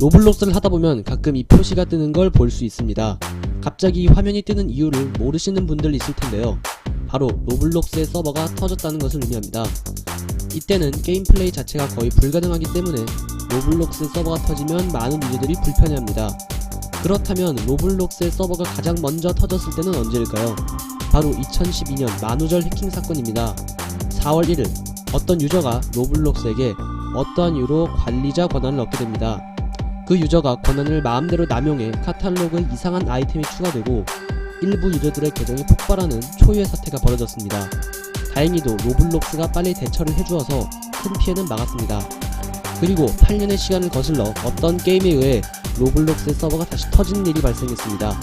로블록스를 하다보면 가끔 이 표시가 뜨는 걸 볼 수 있습니다. 갑자기 이 화면이 뜨는 이유를 모르시는 분들 있을 텐데요. 바로 로블록스의 서버가 터졌다는 것을 의미합니다. 이때는 게임 플레이 자체가 거의 불가능하기 때문에 로블록스의 서버가 터지면 많은 유저들이 불편해합니다. 그렇다면 로블록스의 서버가 가장 먼저 터졌을 때는 언제일까요? 바로 2012년 만우절 해킹 사건입니다. 4월 1일 어떤 유저가 로블록스에게 어떠한 이유로 관리자 권한을 얻게 됩니다. 그 유저가 권한을 마음대로 남용해 카탈로그에 이상한 아이템이 추가되고 일부 유저들의 계정이 폭발하는 초유의 사태가 벌어졌습니다. 다행히도 로블록스가 빨리 대처를 해주어서 큰 피해는 막았습니다. 그리고 8년의 시간을 거슬러 어떤 게임에 의해 로블록스의 서버가 다시 터진 일이 발생했습니다.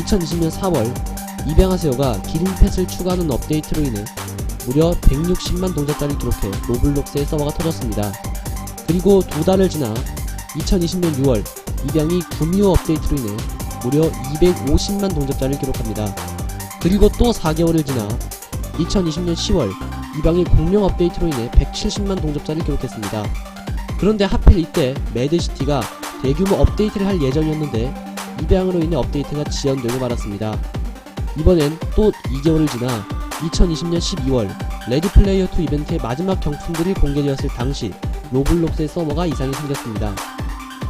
2020년 4월 입양하세요가 기린 펫을 추가하는 업데이트로 인해 무려 160만 동작자를 기록해 로블록스의 서버가 터졌습니다. 그리고 두 달을 지나 2020년 6월 입양이 구미호 업데이트로 인해 무려 250만 동작자를 기록합니다. 그리고 또 4개월을 지나 2020년 10월 입양이 공룡 업데이트로 인해 170만 동접자를 기록했습니다. 그런데 하필 이때 매드시티가 대규모 업데이트를 할 예정이었는데 입양으로 인해 업데이트가 지연되고 말았습니다. 이번엔 또 2개월을 지나 2020년 12월 레드플레이어2 이벤트의 마지막 경품들이 공개되었을 당시 로블록스의 서버가 이상이 생겼습니다.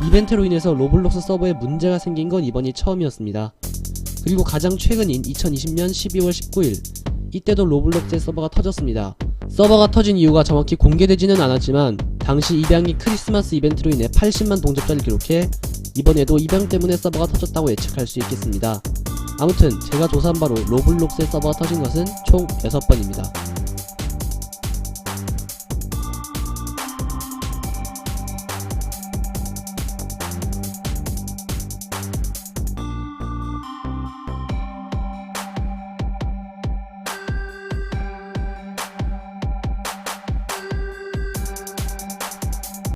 이벤트로 인해서 로블록스 서버에 문제가 생긴 건 이번이 처음이었습니다. 그리고 가장 최근인 2020년 12월 19일 이때도 로블록스의 서버가 터졌습니다. 서버가 터진 이유가 정확히 공개되지는 않았지만 당시 입양이 크리스마스 이벤트로 인해 80만 동접자를 기록해 이번에도 입양 때문에 서버가 터졌다고 예측할 수 있겠습니다. 아무튼 제가 조사한 바로 로블록스의 서버가 터진 것은 총 6번입니다.